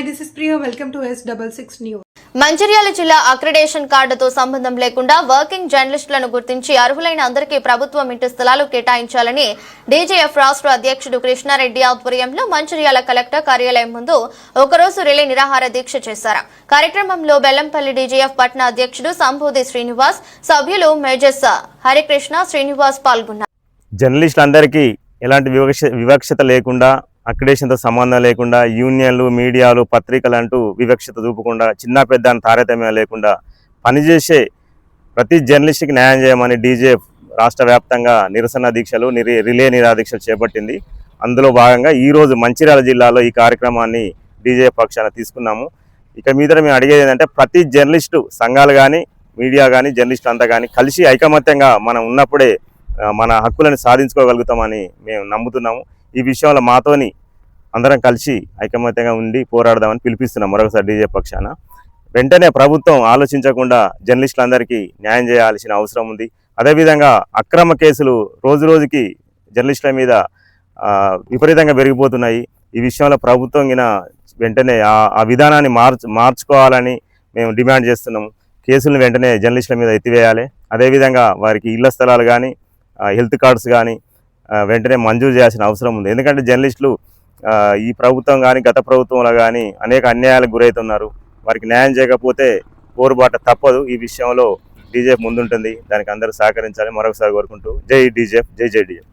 this is Priya. Welcome to S66 News. Mancherial జిల్లా accreditation కార్డుతో సంబంధం లేకుండా వర్కింగ్ జర్నలిస్టులను గుర్తించి అర్హులైన అందరికీ ప్రభుత్వం ఇంటి స్థలాలు కేటాయించాలని డీజేఎఫ్ రాష్ట్ర అధ్యక్షుడు కృష్ణారెడ్డి ఆధ్వర్యంలో మంచిర్యాల కలెక్టర్ కార్యాలయం ముందు ఒకరోజు రిలే నిరాహార దీక్ష చేశారు కార్యక్రమంలో బెల్లంపల్లి డీజేఎఫ్ పట్న అధ్యక్షుడు సంబోధి శ్రీనివాస్ సభ్యులు మేజర్స్ హరికృష్ణ శ్రీనివాస్ పాల్గొన్నారు జర్నలిస్టులందరికీ ఎలాంటి వివక్ష వివక్షత లేకుండా అక్రిడేషన్తో సంబంధం లేకుండా యూనియన్లు మీడియాలు పత్రికలు అంటూ వివక్షత చూపకుండా చిన్న పెద్ద అని తారతమ్యం లేకుండా పనిచేసే ప్రతి జర్నలిస్ట్కి న్యాయం చేయమని డీజే రాష్ట్ర వ్యాప్తంగా నిరసన దీక్షలు నిరి రిలే నిరాదీక్షలు చేపట్టింది. అందులో భాగంగా ఈరోజు మంచిర్యాల జిల్లాలో ఈ కార్యక్రమాన్ని డీజే పక్షాన తీసుకున్నాము. ఇక మీద మేము అడిగేది ఏంటంటే ప్రతి జర్నలిస్టు సంఘాలు కానీ మీడియా కానీ జర్నలిస్టు అంతా కానీ కలిసి ఐకమత్యంగా మనం ఉన్నప్పుడే మన హక్కులను సాధించుకోగలుగుతామని మేము నమ్ముతున్నాము. ఈ విషయంలో మాతోని అందరం కలిసి ఐకమత్యంగా ఉండి పోరాడదామని పిలిపిస్తున్నాం మరొకసారి డీజే పక్షాన. వెంటనే ప్రభుత్వం ఆలోచించకుండా జర్నలిస్టులందరికీ న్యాయం చేయాల్సిన అవసరం ఉంది. అదేవిధంగా అక్రమ కేసులు రోజు రోజుకి జర్నలిస్టుల మీద విపరీతంగా పెరిగిపోతున్నాయి. ఈ విషయంలో ప్రభుత్వం గిన వెంటనే ఆ- ఆ విధానాన్ని మార్చు మార్చుకోవాలని మేము డిమాండ్ చేస్తున్నాము కేసులను వెంటనే జర్నలిస్టుల మీద ఎత్తివేయాలి. అదేవిధంగా వారికి ఇళ్ళ స్థలాలు కానీ హెల్త్ కార్డ్స్ కానీ వెంటనే మంజూరు చేయాల్సిన అవసరం ఉంది. ఎందుకంటే జర్నలిస్టులు ఈ ప్రభుత్వం కానీ గత ప్రభుత్వంలో కానీ అనేక అన్యాయాలకు గురవుతున్నారు. వారికి న్యాయం చేయకపోతే పోరుబాట తప్పదు. ఈ విషయంలో డీజేఫ్ ముందుంటుంది. దానికి అందరూ సహకరించాలి మరొకసారి కోరుకుంటూ జై డీజేఫ్ జై జై డీజేఫ్